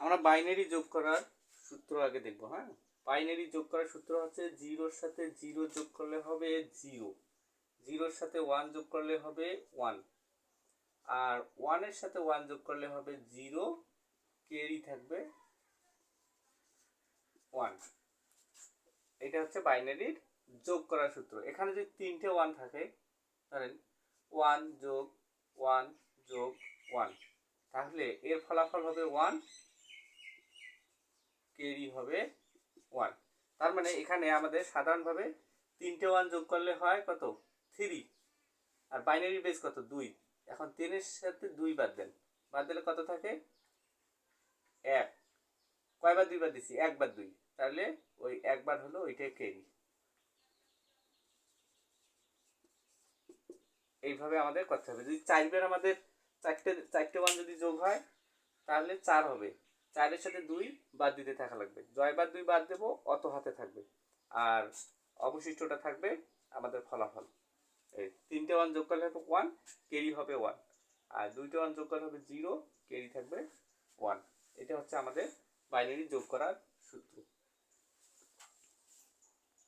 আমরা বাইনারি যোগ করার সূত্র আগে দেখব হ্যাঁ? বাইনারি যোগ করার সূত্র হচ্ছে জিরোর সাথে জিরো যোগ করলে হবে জিরো। জিরোর সাথে ওয়ান যোগ করলে হবে ওয়ান। আর ওয়ানের সাথে ওয়ান যোগ করলে হবে জিরো কেরি থাকবে ওয়ান। এটা হচ্ছে বাইনারির যোগ করার সূত্র। এখানে যদি তিনটে ওয়ান থাকে, ধরেন ওয়ান যোগ ওয়ান যোগ ওয়ান, তাহলে এর ফলাফল হবে ওয়ান কেরি হবে ওয়ান তার মানে এখানে আমাদের সাধারণভাবে তিনটে ওয়ান যোগ করলে হয় কত? থ্রি আর বাইনারি বেস কত? দুই। এখন তিনের সাথে দুই বাদ দেন। বাদ দিলে কত থাকে? এক। কয়বার দুইবার দিছি? একবার দুই। তাহলে ওই একবার হলো ওইটাই কেরি এইভাবে আমাদের করতে হবে। যদি চারবার আমাদের চারটে চারটে ওয়ান যদি যোগ হয়, তাহলে চার হবে। চারের সাথে দুই বাদ দিতে থাকা লাগবে। জয় বাদ দুই বাদ দেবো, অত হাতে থাকবে। আর অবশিষ্টটা থাকবে আমাদের ফলাফল। এই তিনটে ওয়ান যোগ করলে হবে ওয়ান কেরি হবে ওয়ান আর দুইটা ওয়ান যোগ করলে হবে জিরো কেরি থাকবে ওয়ান এটা হচ্ছে আমাদের বাইনারি যোগ করার সূত্র।